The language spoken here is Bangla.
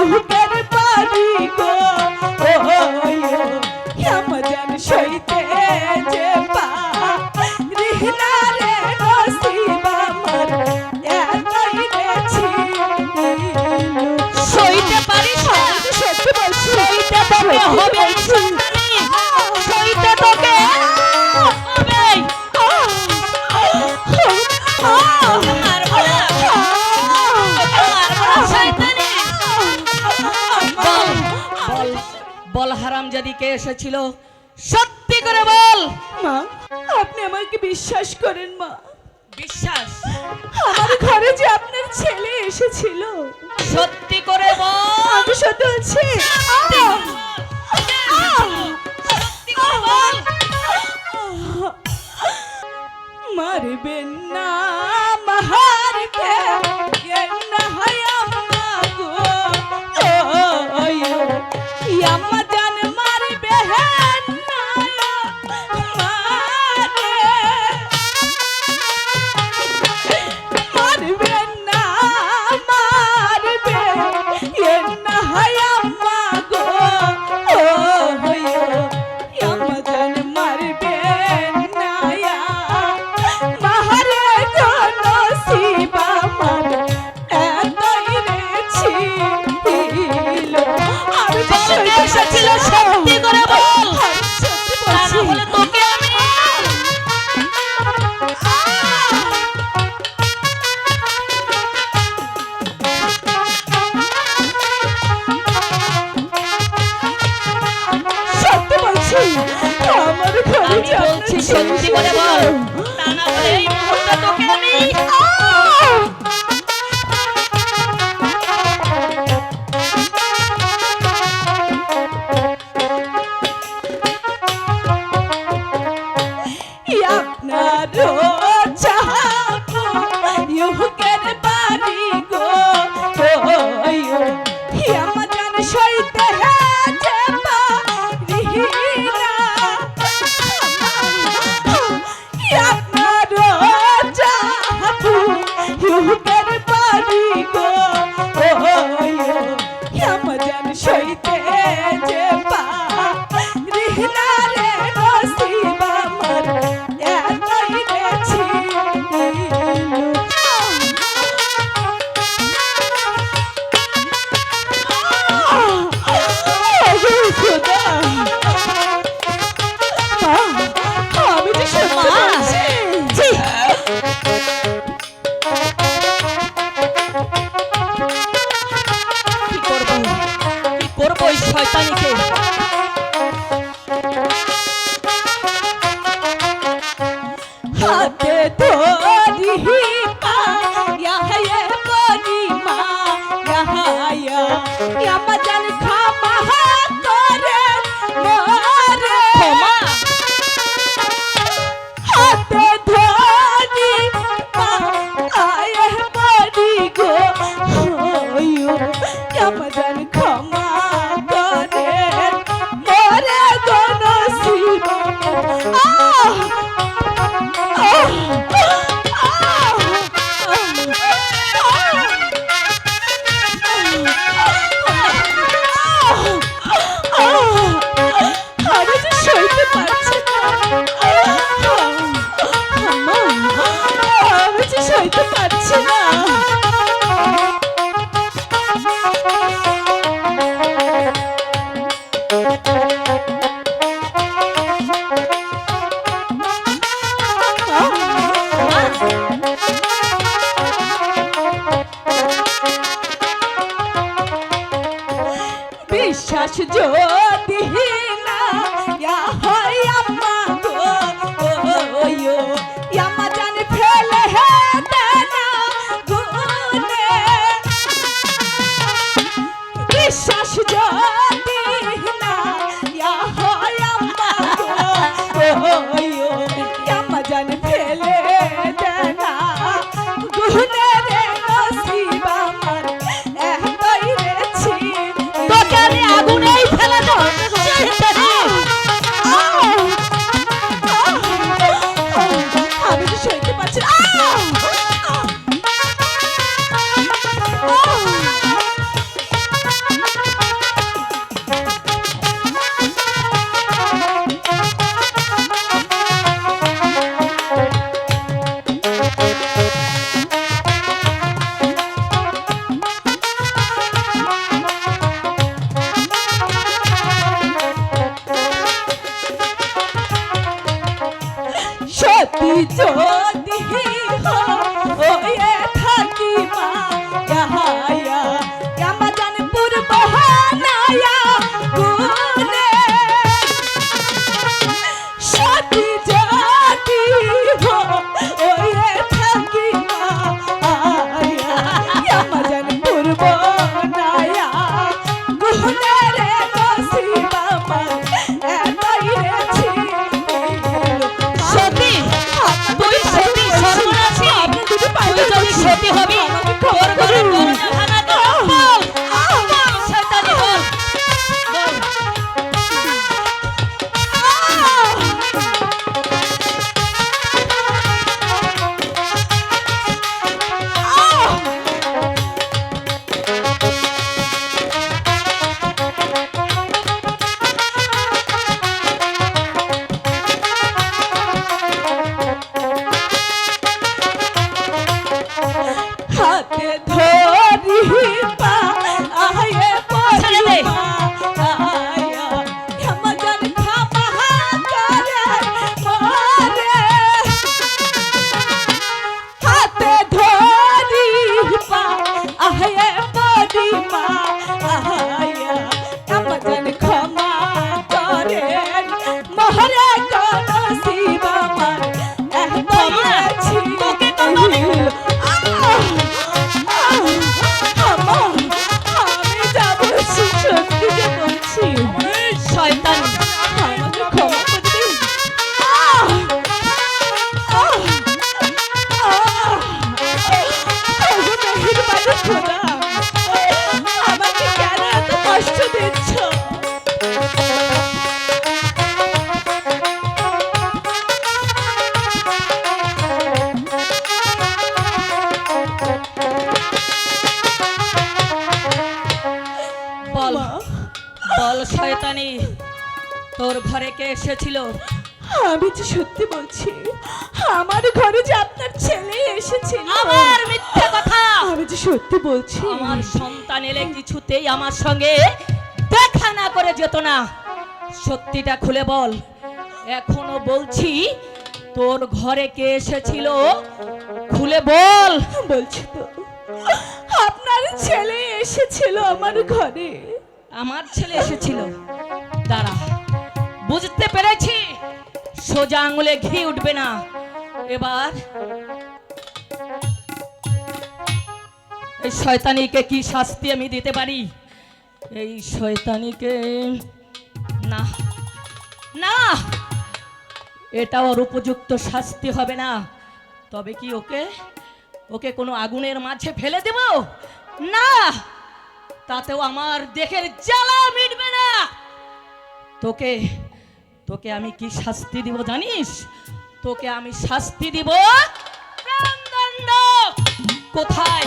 মুহূর্তের পানি গো হেমজন সইতে যে সইতে পারি সত্যি বলছি সইতে পারি হবে। হারামজাদি কে এসেছিল সত্যি করে বল মা আপনি আমাকে বিশ্বাস করেন মা বিশ্বাস আমার ঘরে যে আপনার ছেলে এসেছিল সত্যি করে বল আমি সত্যি বলছি মারবেন না মাহারকে না হয় আমা গো ইয়া মজা বলে বল। তা না হলে এই মুহূর্তে তোকে আমি বহুত দেবো ওই শয়তানিকে হাতে ধরি মা ইয়া মা ইয়া মা জান এসেছিল আমি যে সত্যি বলছি আমার ঘরে যে আপনার ছেলে এসেছিল। আবার মিথ্যে কথা। আমি যে সত্যি বলছি। আমার সন্তান এলে কিছুতেই আমার সঙ্গে দেখা না করে যেত না। সত্যিটা খুলে বল। এখনও বলছি তোর ঘরে কে এসেছিল? খুলে বল। বলছি তো আপনার ছেলে এসেছিল আমার ঘরে। আমার ছেলে এসেছিল। দাঁড়া। বুঝতে পেরেছি? সোজা আঙুলে ঘি উঠবে না। এবার এই শয়তানিকে কি শাস্তি আমি দিতে পারি? এই শয়তানিকে না। না! এটা ওর উপযুক্ত শাস্তি হবে না। তবে কি ওকে ওকে কোনো আগুনের মাঝে ফেলে দেব? না! তাতেও আমার দেখের জ্বালা মিটবে না। তোকে তোকে আমি কি শাস্তি দিব জানিস? তোকে আমি শাস্তি দিব কোথায়?